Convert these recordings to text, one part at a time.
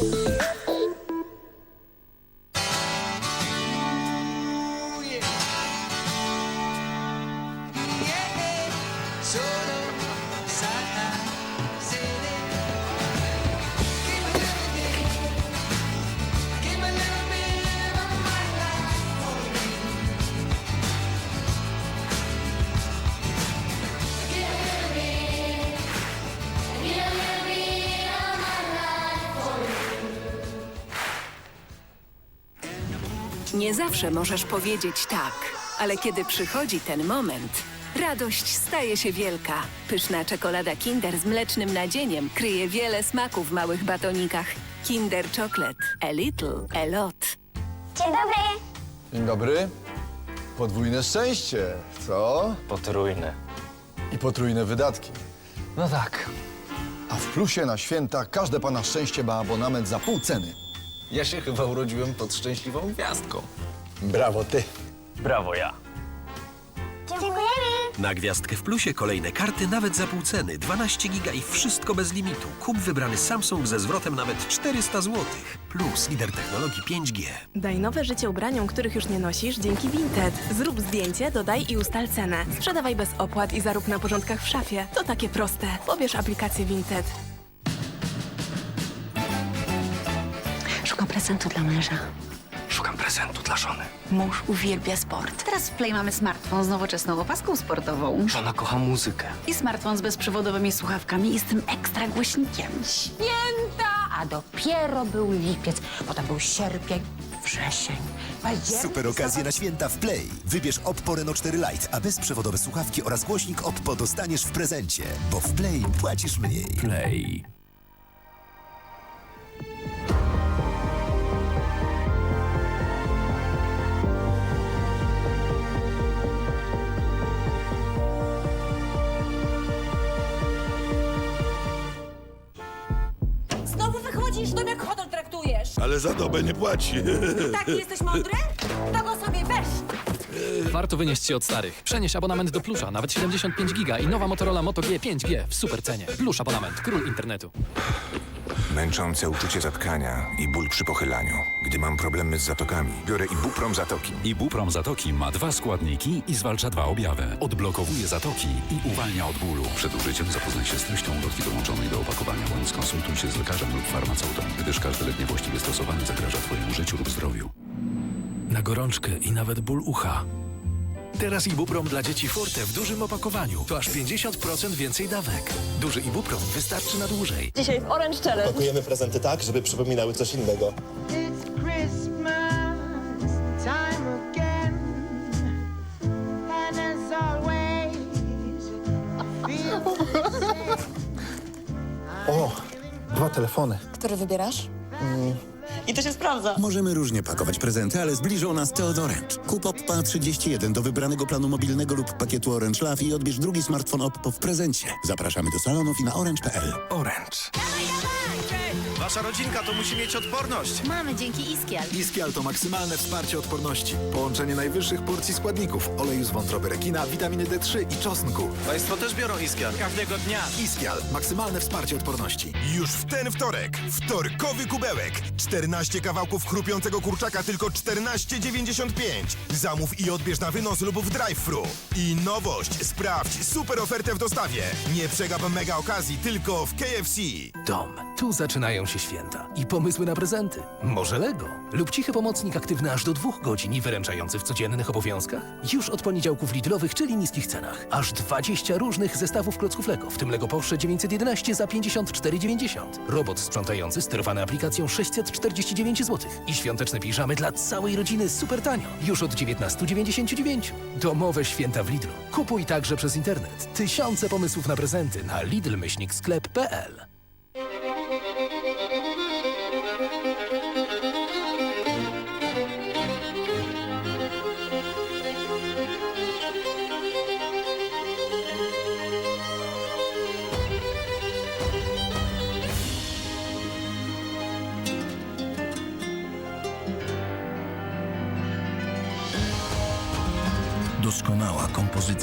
Música Nie zawsze możesz powiedzieć tak, ale kiedy przychodzi ten moment, radość staje się wielka. Pyszna czekolada Kinder z mlecznym nadzieniem kryje wiele smaków w małych batonikach. Kinder Chocolate. A little, a lot. Dzień dobry. Dzień dobry. Podwójne szczęście, co? Potrójny. I potrójne wydatki. No tak. A w plusie na święta każde pana szczęście ma abonament za pół ceny. Ja się chyba urodziłem pod szczęśliwą gwiazdką. Brawo ty. Brawo ja. Dziękujemy. Na Gwiazdkę w Plusie kolejne karty nawet za pół ceny. 12 giga i wszystko bez limitu. Kup wybrany Samsung ze zwrotem nawet 400 zł. Plus lider technologii 5G. Daj nowe życie ubraniom, których już nie nosisz dzięki Vinted. Zrób zdjęcie, dodaj i ustal cenę. Sprzedawaj bez opłat i zarób na porządkach w szafie. To takie proste. Pobierz aplikację Vinted. Szukam prezentu dla męża. Prezentu dla żony. Mąż uwielbia sport. Teraz w Play mamy smartfon z nowoczesną opaską sportową. Żona kocha muzykę. I smartfon z bezprzewodowymi słuchawkami i z tym ekstra głośnikiem. Święta! A dopiero był lipiec, potem był sierpień, wrzesień, październik. Super okazje na święta w Play. Wybierz Oppo Reno 4 Lite, a bezprzewodowe słuchawki oraz głośnik Oppo dostaniesz w prezencie. Bo w Play płacisz mniej. Play. Znowu wychodzisz, dom jak hotel traktujesz. Ale za dobę nie płaci. Taki jesteś mądry? To go sobie weź. Warto wynieść się od starych. Przenieś abonament do Plusza, nawet 75 giga i nowa Motorola Moto G 5G w super cenie. Plusz abonament, król internetu. Męczące uczucie zatkania i ból przy pochylaniu. Gdy mam problemy z zatokami, biorę Ibuprom Zatoki. Ibuprom Zatoki ma dwa składniki i zwalcza dwa objawy. Odblokowuje zatoki i uwalnia od bólu. Przed użyciem zapoznaj się z treścią ulotki dołączonej do opakowania bądź skonsultuj się z lekarzem lub farmaceutą, gdyż każde lek niewłaściwie stosowany zagraża Twojemu życiu lub zdrowiu. Na gorączkę i nawet ból ucha. Teraz Ibuprom dla dzieci Forte w dużym opakowaniu. To aż 50% więcej dawek. Duży Ibuprom wystarczy na dłużej. Dzisiaj w Orange Challenge. Pakujemy prezenty tak, żeby przypominały coś innego. O, dwa telefony. Który wybierasz? I to się sprawdza. Możemy różnie pakować prezenty, ale zbliżą nas te od Orange. Kup Oppa 31 do wybranego planu mobilnego lub pakietu Orange Love i odbierz drugi smartfon Oppo w prezencie. Zapraszamy do salonów i na orange.pl. Orange. Wasza rodzinka to musi mieć odporność. Mamy dzięki Iskial. Iskial to maksymalne wsparcie odporności. Połączenie najwyższych porcji składników. Oleju z wątroby rekina, witaminy D3 i czosnku. Państwo też biorą Iskial. Każdego dnia. Iskial. Maksymalne wsparcie odporności. Już w ten wtorek. Wtorkowy kubełek. 14 kawałków chrupiącego kurczaka, tylko 14,95. Zamów i odbierz na wynos lub w drive-thru. I nowość. Sprawdź super ofertę w dostawie. Nie przegap mega okazji, tylko w KFC. Dom. Tu zaczynają się święta. I pomysły na prezenty. Może Lego. Lub cichy pomocnik aktywny aż do dwóch godzin i wyręczający w codziennych obowiązkach. Już od poniedziałków Lidlowych, czyli niskich cenach. Aż 20 różnych zestawów klocków Lego, w tym Lego Porsche 911 za 54,90. Robot sprzątający sterowany aplikacją 649 zł. I świąteczne piżamy dla całej rodziny super tanio. Już od 19,99. Domowe święta w Lidlu. Kupuj także przez internet. Tysiące pomysłów na prezenty na lidl-sklep.pl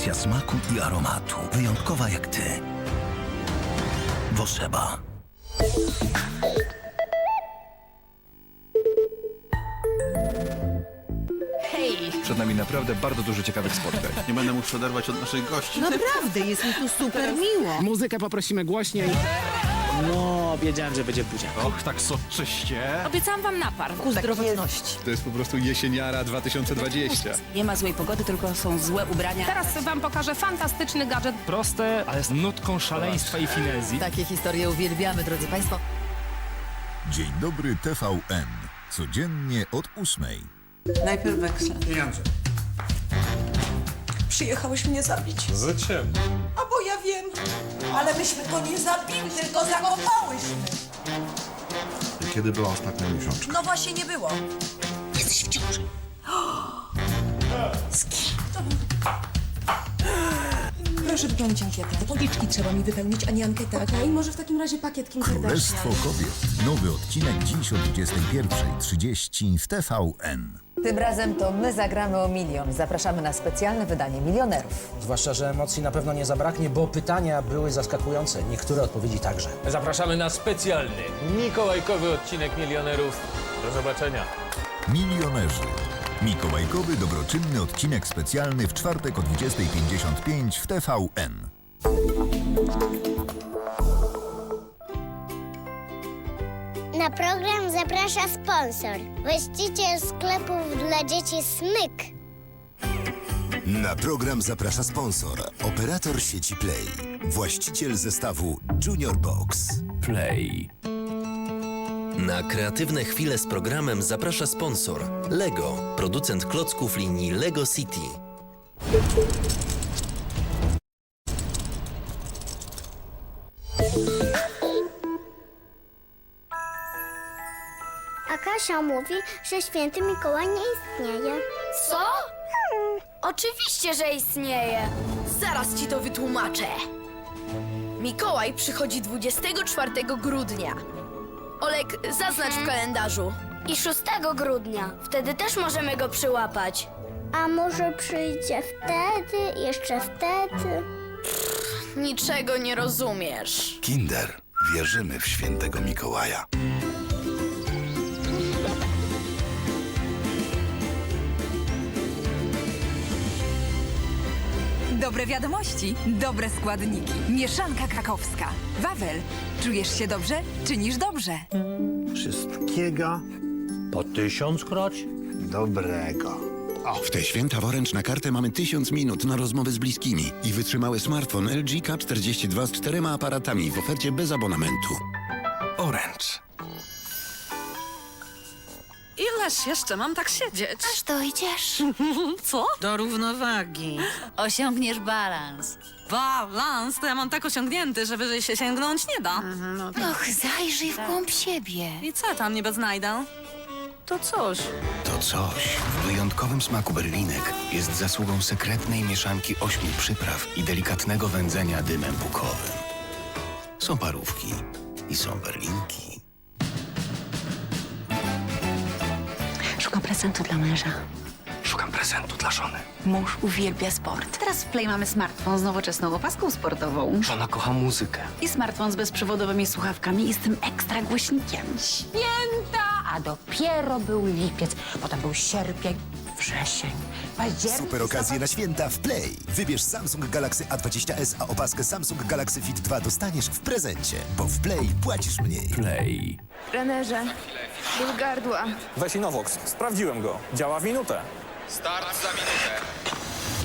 kombinacja smaku i aromatu. Wyjątkowa jak ty. Woseba. Hej! Przed nami naprawdę bardzo dużo ciekawych spotkań. Nie będę mógł przederwać od naszych gości. Naprawdę, jest mi tu super miło. Muzykę poprosimy głośniej. No wiedziałem, że będzie buzia. Och, tak soczyście. Obiecałam wam napar ku zdrowotności. To jest po prostu jesieniara 2020. Nie ma złej pogody, tylko są złe ubrania. Teraz wam pokażę fantastyczny gadżet. Proste, ale z nutką szaleństwa i finezji. Takie historie uwielbiamy, drodzy państwo. Dzień dobry TVN. Codziennie od ósmej. Najpierw weksle. Pieniądze. Przyjechałeś mnie zabić. Za czym? A bo ja wiem. Ale myśmy go nie zabili, tylko zakopałyśmy. Kiedy była ostatnia miesiączka? No właśnie nie było. Jesteś w ciąży. Z kim? Proszę wypełnić ankietę. Policzki trzeba mi wypełnić, a nie anketę. Okej, może w takim razie pakiet Kim Królestwo kobiet. Nowy odcinek dziś o 21.30 w TVN. Tym razem to my zagramy o milion. Zapraszamy na specjalne wydanie milionerów. Zwłaszcza, że emocji na pewno nie zabraknie, bo pytania były zaskakujące. Niektóre odpowiedzi także. Zapraszamy na specjalny, mikołajkowy odcinek Milionerów. Do zobaczenia. Milionerzy. Mikołajkowy dobroczynny odcinek specjalny w czwartek o 20.55 w TVN. Na program zaprasza sponsor. Właściciel sklepów dla dzieci Smyk. Na program zaprasza sponsor, operator sieci Play, właściciel zestawu Junior Box. Play. Na kreatywne chwile z programem zaprasza sponsor Lego, producent klocków linii Lego City. Mówi, że święty Mikołaj nie istnieje. Co? Hmm, oczywiście, że istnieje. Zaraz ci to wytłumaczę. Mikołaj przychodzi 24 grudnia. Olek, zaznacz w kalendarzu. I 6 grudnia. Wtedy też możemy go przyłapać. A może przyjdzie wtedy, jeszcze wtedy? Niczego nie rozumiesz. Kinder. Wierzymy w świętego Mikołaja. Dobre wiadomości, dobre składniki. Mieszanka krakowska. Wawel, czujesz się dobrze? Czynisz dobrze. Wszystkiego po tysiąckroć dobrego. O, w te święta woręcz na kartę mamy tysiąc minut na rozmowy z bliskimi i wytrzymały smartfon LG K42 z czterema aparatami w ofercie bez abonamentu. Orange. Ileż jeszcze mam tak siedzieć? Aż dojdziesz. Co? Do równowagi. Osiągniesz balans. Balans to ja mam tak osiągnięty, że wyżej się sięgnąć nie da. Och, zajrzyj w głąb siebie. I co tam niby znajdę? To coś. To coś w wyjątkowym smaku berlinek jest zasługą sekretnej mieszanki ośmiu przypraw i delikatnego wędzenia dymem bukowym. Są parówki i są berlinki. Szukam prezentu dla męża. Szukam prezentu dla żony. Mąż uwielbia sport. Teraz w Play mamy smartfon z nowoczesną opaską sportową. Żona kocha muzykę. I smartfon z bezprzewodowymi słuchawkami i z tym ekstra głośnikiem. Święta! A dopiero był lipiec, potem był sierpień, wrzesień, październik. Super okazje na święta w Play. Wybierz Samsung Galaxy A20s, a opaskę Samsung Galaxy Fit 2 dostaniesz w prezencie, bo w Play płacisz mniej. Play. Trenerze, ból gardła. Weź Inovox. Sprawdziłem go. Działa w minutę.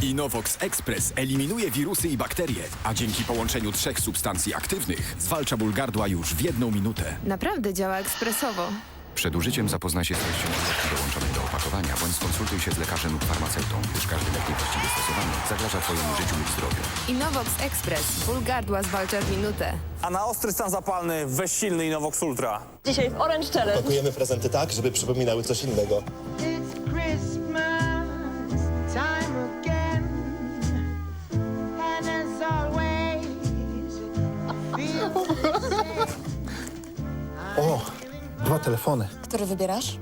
Inovox Express eliminuje wirusy i bakterie, a dzięki połączeniu trzech substancji aktywnych zwalcza ból gardła już w jedną minutę. Naprawdę działa ekspresowo. Przed użyciem zapoznaj się z treścią dołączonej do opakowania, bądź skonsultuj się z lekarzem lub farmaceutą, gdyż każdy lek niewłaściwie stosowany zagraża Twojemu życiu lub zdrowiu. Innovox Express. Ból gardła zwalcza w minutę. A na ostry stan zapalny weź silny Inovox Ultra. Dzisiaj w Orange Challenge. Pakujemy prezenty tak, żeby przypominały coś innego. O, dwa telefony. Który wybierasz?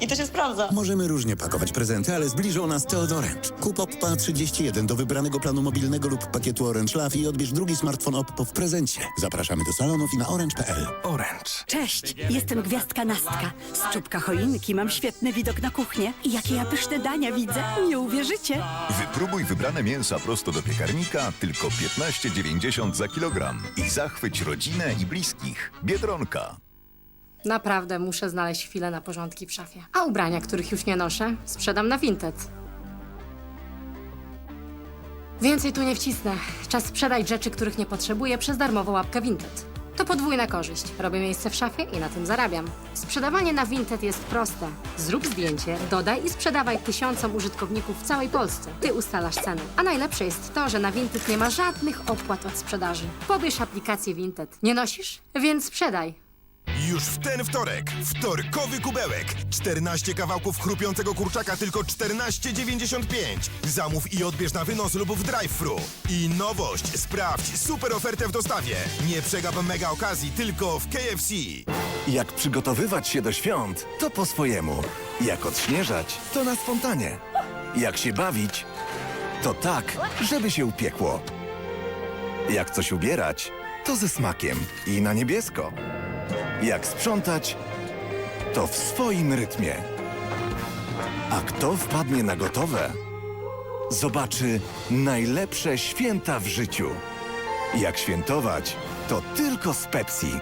I to się sprawdza. Możemy różnie pakować prezenty, ale zbliżą nas te od Orange. Kup Oppa 31 do wybranego planu mobilnego lub pakietu Orange Love i odbierz drugi smartfon Oppo w prezencie. Zapraszamy do salonów i na orange.pl. Orange. Cześć, jestem gwiazdka Nastka. Z czubka choinki mam świetny widok na kuchnię. I jakie ja pyszne dania widzę, nie uwierzycie. Wypróbuj wybrane mięsa prosto do piekarnika, tylko 15,90 za kilogram. I zachwyć rodzinę i bliskich. Biedronka. Naprawdę muszę znaleźć chwilę na porządki w szafie. A ubrania, których już nie noszę, sprzedam na Vinted. Więcej tu nie wcisnę. Czas sprzedać rzeczy, których nie potrzebuję przez darmową łapkę Vinted. To podwójna korzyść. Robię miejsce w szafie i na tym zarabiam. Sprzedawanie na Vinted jest proste. Zrób zdjęcie, dodaj i sprzedawaj tysiącom użytkowników w całej Polsce. Ty ustalasz cenę. A najlepsze jest to, że na Vinted nie ma żadnych opłat od sprzedaży. Pobierz aplikację Vinted. Nie nosisz? Więc sprzedaj. Już w ten wtorek wtorkowy kubełek. 14 kawałków chrupiącego kurczaka tylko 14,95. Zamów i odbierz na wynos lub w drive-thru. I nowość, sprawdź super ofertę w dostawie. Nie przegap mega okazji tylko w KFC. Jak przygotowywać się do świąt, to po swojemu. Jak odśnieżać, to na spontanie. Jak się bawić, to tak, żeby się upiekło. Jak coś ubierać, to ze smakiem i na niebiesko. Jak sprzątać, to w swoim rytmie. A kto wpadnie na gotowe, zobaczy najlepsze święta w życiu. Jak świętować, to tylko z Pepsi.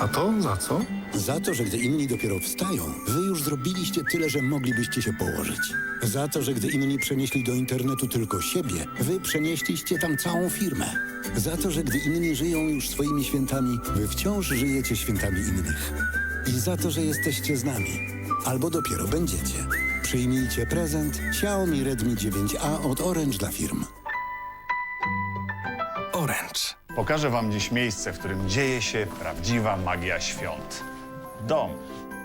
A to za co? Za to, że gdy inni dopiero wstają, wy już zrobiliście tyle, że moglibyście się położyć. Za to, że gdy inni przenieśli do internetu tylko siebie, wy przenieśliście tam całą firmę. Za to, że gdy inni żyją już swoimi świętami, wy wciąż żyjecie świętami innych. I za to, że jesteście z nami. Albo dopiero będziecie. Przyjmijcie prezent Xiaomi Redmi 9A od Orange dla firm. Orange. Pokażę wam dziś miejsce, w którym dzieje się prawdziwa magia świąt. Dom.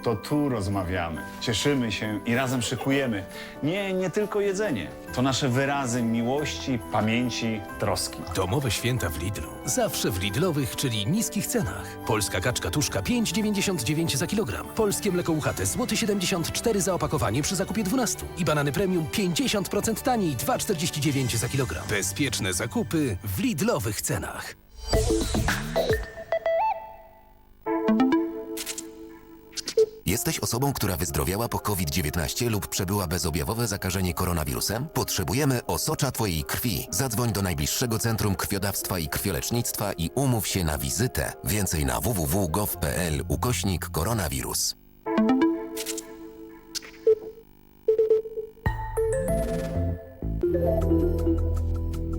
To tu rozmawiamy, cieszymy się i razem szykujemy. Nie, nie tylko jedzenie. To nasze wyrazy miłości, pamięci, troski. Domowe święta w Lidlu. Zawsze w Lidlowych, czyli niskich cenach. Polska kaczka tuszka 5,99 za kilogram. Polskie mleko UHT złoty 74 za opakowanie przy zakupie 12. I banany premium 50% taniej 2,49 za kilogram. Bezpieczne zakupy w Lidlowych cenach. Jesteś osobą, która wyzdrowiała po COVID-19 lub przebyła bezobjawowe zakażenie koronawirusem? Potrzebujemy osocza Twojej krwi. Zadzwoń do najbliższego Centrum Krwiodawstwa i Krwiolecznictwa i umów się na wizytę. Więcej na www.gov.pl ukośnik koronawirus.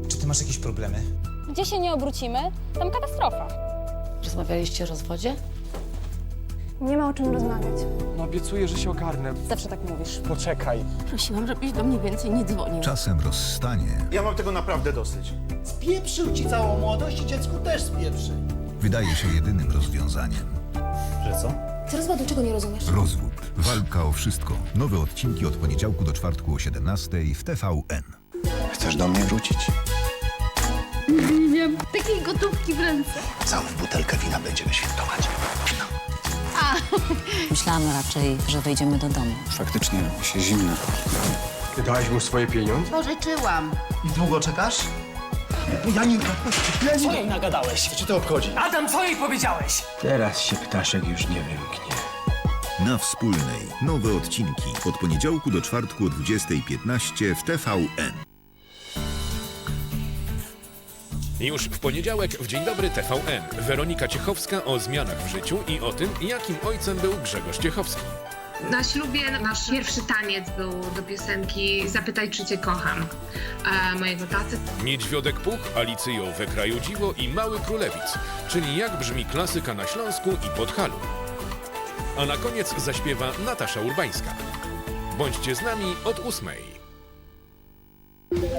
Czy ty masz jakieś problemy? Gdzie się nie obrócimy, tam katastrofa. Rozmawialiście o rozwodzie? Nie ma o czym rozmawiać. No obiecuję, że się ogarnę. Zawsze tak mówisz. Poczekaj. Prosiłam, żebyś do mnie więcej nie dzwonił. Czasem rozstanie Ja mam tego naprawdę dosyć. Spieprzył ci całą młodość i dziecku też spieprzy. wydaje się jedynym rozwiązaniem. Że co? Ty rozwodu czego nie rozumiesz? Rozwód. Walka o wszystko. Nowe odcinki od poniedziałku do czwartku o 17 w TVN. Chcesz do mnie wrócić? Takiej gotówki w ręce. Całą butelkę wina będziemy świętować. Myślałam raczej, że wejdziemy do domu. Faktycznie się zimno. Ty dałaś mu swoje pieniądze? pożyczyłam. Długo czekasz? Janinka, Co jej nagadałeś? Ci to obchodzi? Adam, co jej powiedziałeś? Teraz się ptaszek już nie wymknie. Na wspólnej. Nowe odcinki od poniedziałku do czwartku o 20.15 w TVN. Już w poniedziałek w Dzień Dobry TVN. Weronika Ciechowska o zmianach w życiu i o tym, jakim ojcem był Grzegorz Ciechowski. Na ślubie nasz pierwszy taniec był do piosenki Zapytaj, czy cię kocham e, mojego taty. Niedźwiodek Puch, Alicjo we kraju dziwo i Mały Królewic, czyli jak brzmi klasyka na Śląsku i Podhalu. A na koniec zaśpiewa Natasza Urbańska. Bądźcie z nami od ósmej.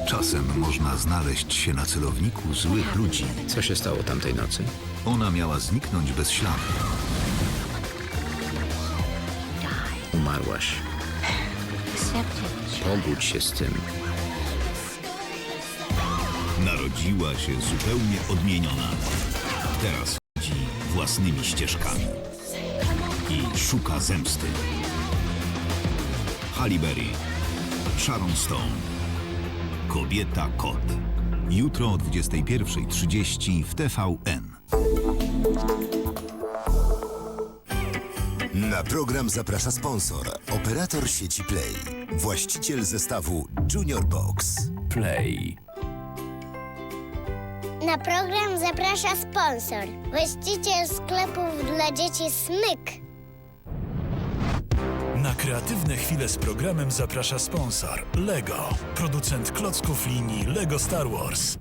Czasem można znaleźć się na celowniku złych ludzi. Co się stało tamtej nocy? Ona miała zniknąć bez śladu. Umarłaś. Pogódź się z tym. Narodziła się zupełnie odmieniona. Teraz chodzi własnymi ścieżkami i szuka zemsty. Halle Berry, Sharon Stone, Kobieta Kot. Jutro o 21.30 w TVN. Na program zaprasza sponsor, operator sieci Play, właściciel zestawu Junior Box. Play. Na program zaprasza sponsor, właściciel sklepów dla dzieci Smyk. Kreatywne chwile z programem zaprasza sponsor Lego, producent klocków linii Lego Star Wars.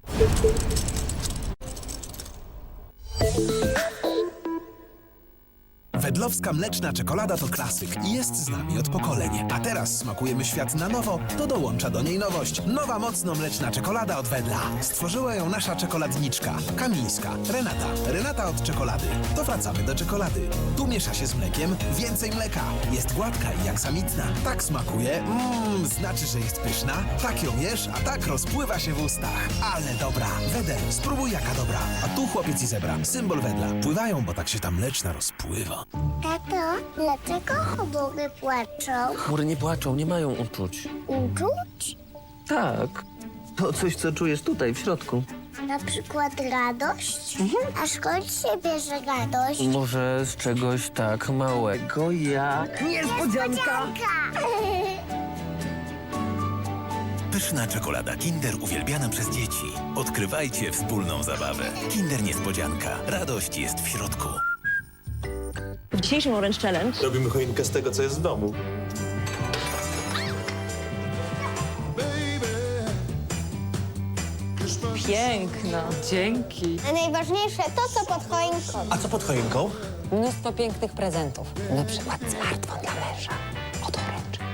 Wedlowska mleczna czekolada to klasyk i jest z nami od pokoleń. A teraz smakujemy świat na nowo, to dołącza do niej nowość. Nowa mocno mleczna czekolada od Wedla. Stworzyła ją nasza czekoladniczka, Kamińska, Renata. Renata od czekolady. To wracamy do czekolady. Tu miesza się z mlekiem, więcej mleka. Jest gładka i aksamitna. Tak smakuje, mmm, znaczy, że jest pyszna. Tak ją jesz, a tak rozpływa się w ustach. Ale dobra. Wedel, spróbuj jaka dobra. A tu chłopiec i zebra, symbol Wedla. Pływają, bo tak się ta mleczna rozpływa. Tato, dlaczego chmury płaczą? Chmury nie płaczą, nie mają uczuć. Uczuć? Tak. To coś, co czujesz tutaj, w środku. Na przykład radość? A skąd się bierze radość? Może z czegoś tak małego jak... Niespodzianka! Pyszna czekolada Kinder uwielbiana przez dzieci. Odkrywajcie wspólną zabawę. Kinder Niespodzianka. Radość jest w środku. Dzisiejszym Orange Challenge Robimy choinkę z tego, co jest w domu. piękna. Dzięki. A najważniejsze to, co pod choinką. A co pod choinką? Mnóstwo pięknych prezentów. Na przykład smartfon dla męża.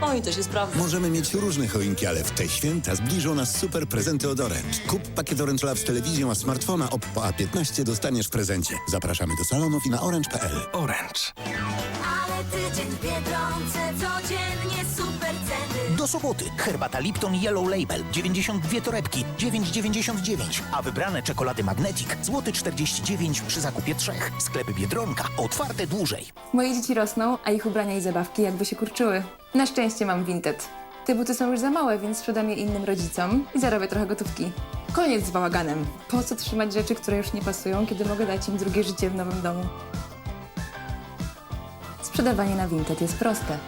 Orange. Oj, to się sprawdza. Możemy mieć różne choinki, ale w te święta zbliżą nas super prezenty od Orange. Kup pakiet Orange Love z telewizją, a smartfona Oppo A15 dostaniesz w prezencie. Zapraszamy do salonów i na orange.pl. Orange. Ale tydzień w Biedronce codziennie. Do soboty herbata Lipton Yellow Label 92 torebki 9,99, a wybrane czekolady Magnetic złoty 49 przy zakupie trzech. Sklepy Biedronka otwarte dłużej. Moje dzieci rosną, a ich ubrania i zabawki jakby się kurczyły. Na szczęście mam Vinted. Te buty są już za małe, więc sprzedam je innym rodzicom i zarobię trochę gotówki. Koniec z bałaganem. Po co trzymać rzeczy, które już nie pasują, kiedy mogę dać im drugie życie w nowym domu? Sprzedawanie na Vinted jest proste.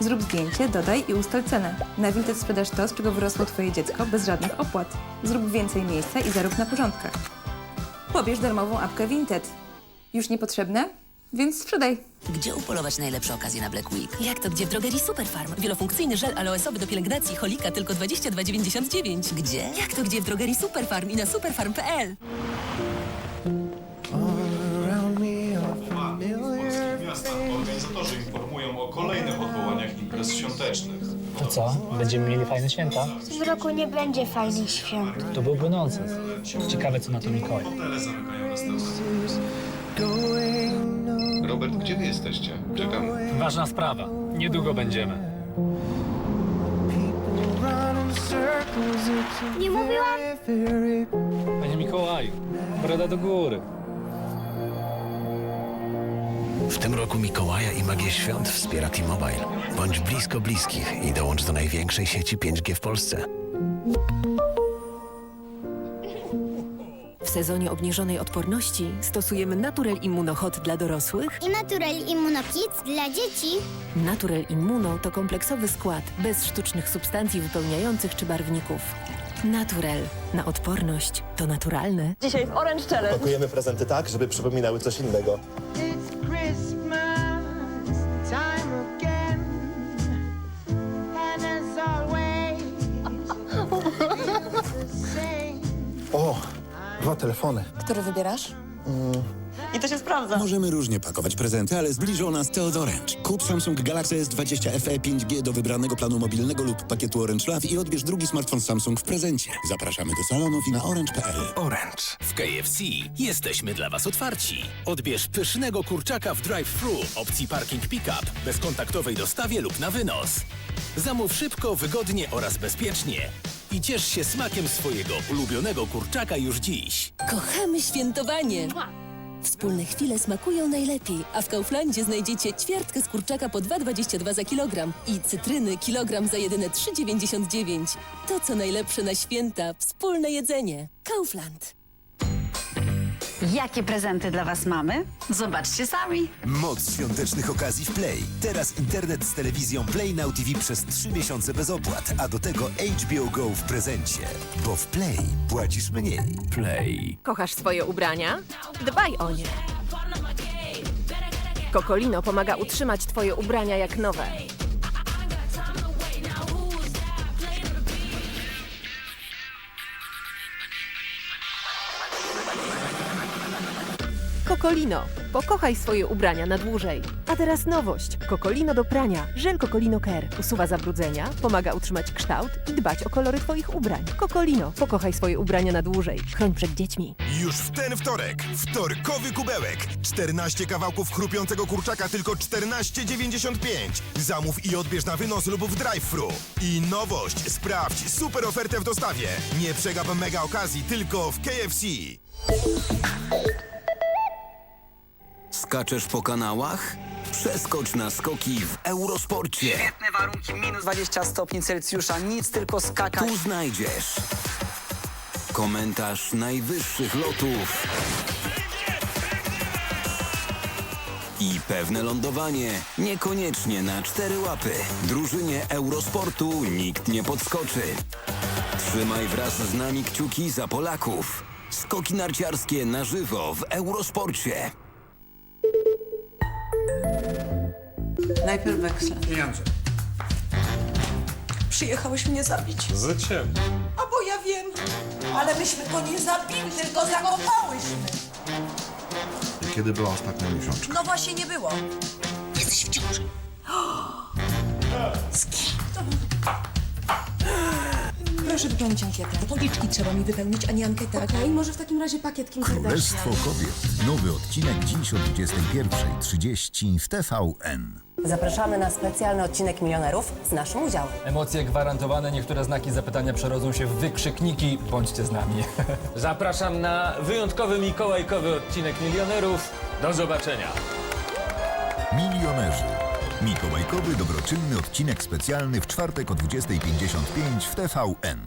Zrób zdjęcie, dodaj i ustal cenę. Na Vinted sprzedasz to, z czego wyrosło Twoje dziecko, bez żadnych opłat. Zrób więcej miejsca i zarób na porządkach. Pobierz darmową apkę Vinted. Już niepotrzebne? Więc sprzedaj. Gdzie upolować najlepsze okazje na Black Week? Jak to gdzie w drogerii Superfarm? Wielofunkcyjny żel aloesowy do pielęgnacji Holika tylko 22,99. Gdzie? Jak to gdzie w drogerii Superfarm i na superfarm.pl? Organizatorzy informują o kolejnych odwołaniach imprez świątecznych. To co? Będziemy mieli fajne święta? W tym roku nie będzie fajnych świąt. To byłby nonsens. Ciekawe, co na to Mikołaj. Hotele zamykają restauracje. Robert, gdzie wy jesteście? Czekam. Ważna sprawa. Niedługo będziemy. Nie mówiłam? Panie Mikołaju, broda do góry. W tym roku Mikołaja i Magię Świąt wspiera T-Mobile. Bądź blisko bliskich i dołącz do największej sieci 5G w Polsce. W sezonie obniżonej odporności stosujemy Naturel Immunohot dla dorosłych. I Natural Immunokids dla dzieci. Naturel Immuno to kompleksowy skład bez sztucznych substancji wypełniających czy barwników. Naturel. Na odporność to naturalne. Dzisiaj w Orange Challenge. Pakujemy prezenty tak, żeby przypominały coś innego. Dwa telefony. Który wybierasz? I to się sprawdza. Możemy różnie pakować prezenty, ale zbliżą nas te od Orange. Kup Samsung Galaxy S20 FE 5G do wybranego planu mobilnego lub pakietu Orange Love i odbierz drugi smartfon Samsung w prezencie. Zapraszamy do salonów i na orange.pl. Orange. W KFC jesteśmy dla Was otwarci. Odbierz pysznego kurczaka w drive-thru opcji parking pick-up, bezkontaktowej dostawie lub na wynos. Zamów szybko, wygodnie oraz bezpiecznie. I ciesz się smakiem swojego ulubionego kurczaka już dziś. Kochamy świętowanie. Wspólne chwile smakują najlepiej, a w Kauflandzie znajdziecie ćwiartkę z kurczaka po 2,22 za kilogram i cytryny kilogram za jedyne 3,99. To co najlepsze na święta, wspólne jedzenie. Kaufland. Jakie prezenty dla Was mamy? Zobaczcie sami. Moc świątecznych okazji w Play. Teraz internet z telewizją Play Now TV przez 3 miesiące bez opłat, a do tego HBO Go w prezencie. Bo w Play płacisz mniej. Play. Kochasz swoje ubrania? Dbaj o nie. Kokolino pomaga utrzymać Twoje ubrania jak nowe. Kokolino. Pokochaj swoje ubrania na dłużej. A teraz nowość. Kokolino do prania. Żel Kokolino Care. Usuwa zabrudzenia, pomaga utrzymać kształt i dbać o kolory Twoich ubrań. Kokolino. Pokochaj swoje ubrania na dłużej. Chroń przed dziećmi. Już w ten wtorek wtorkowy kubełek. 14 kawałków chrupiącego kurczaka tylko 14,95. Zamów i odbierz na wynos lub w drive-thru. I nowość, sprawdź super ofertę w dostawie. Nie przegap mega okazji tylko w KFC. Skaczesz po kanałach? Przeskocz na skoki w Eurosporcie. Świetne warunki, minus 20 stopni Celsjusza, nic tylko skakać. Tu znajdziesz komentarz najwyższych lotów i pewne lądowanie, niekoniecznie na cztery łapy. Drużynie Eurosportu nikt nie podskoczy. Trzymaj wraz z nami kciuki za Polaków. Skoki narciarskie na żywo w Eurosporcie. Najpierw weksle. Pieniądze. Przyjechałeś mnie zabić. Życiem. A bo ja wiem, ale myśmy go nie zabili, tylko zakopałyśmy. Kiedy była ostatnia miesiączka? No właśnie nie było. Jesteś w ciąży. Z kim to? Proszę wypełnić ankietę. Policzki trzeba mi wypełnić, a nie anketę. Okej, może w takim razie pakiet Kim Królestwo Kobiet. Nowy odcinek dziś o 21.30 w TVN. Zapraszamy na specjalny odcinek Milionerów z naszym udziałem. Emocje gwarantowane, niektóre znaki zapytania przerodzą się w wykrzykniki. Bądźcie z nami. Zapraszam na wyjątkowy mikołajkowy odcinek Milionerów. Do zobaczenia. Milionerzy. Mikołajkowy dobroczynny odcinek specjalny w czwartek o 20.55 w TVN.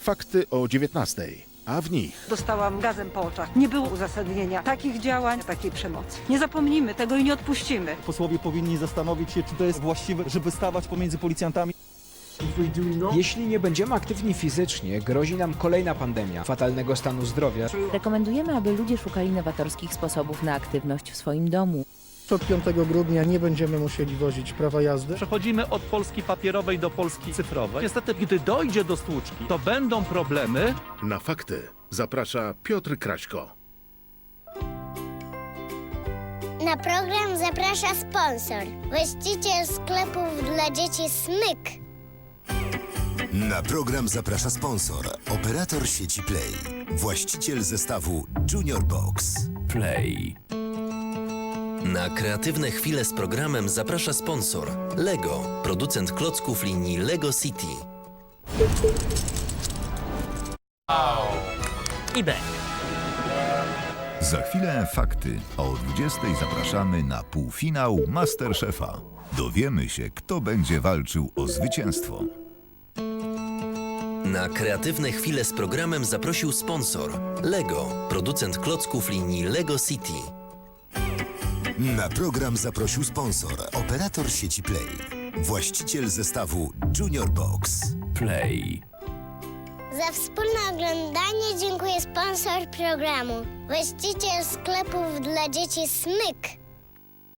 Fakty o 19, a w nich Dostałam gazem po oczach. Nie było uzasadnienia takich działań, takiej przemocy. Nie zapomnimy tego i nie odpuścimy. Posłowie powinni zastanowić się, czy to jest właściwe, żeby stawać pomiędzy policjantami. Jeśli nie będziemy aktywni fizycznie, grozi nam kolejna pandemia fatalnego stanu zdrowia. Rekomendujemy, aby ludzie szukali nowatorskich sposobów na aktywność w swoim domu. Od 5 grudnia nie będziemy musieli wozić prawa jazdy. Przechodzimy od Polski papierowej do Polski cyfrowej. Niestety, gdy dojdzie do stłuczki, to będą problemy. na fakty zaprasza Piotr Kraśko. Na program zaprasza sponsor. Właściciel sklepów dla dzieci Smyk. Na program zaprasza sponsor, operator sieci Play, właściciel zestawu Junior Box. Play. Na kreatywne chwile z programem zaprasza sponsor Lego, producent klocków linii Lego City. I B. Za chwilę fakty. a O 20.00 zapraszamy na półfinał Masterchefa. Dowiemy się, kto będzie walczył o zwycięstwo. Na kreatywne chwile z programem zaprosił sponsor Lego, producent klocków linii Lego City. Na program zaprosił sponsor, operator sieci Play, właściciel zestawu Junior Box. Play. Za wspólne oglądanie dziękuję sponsor programu. Właściciel sklepów dla dzieci Smyk.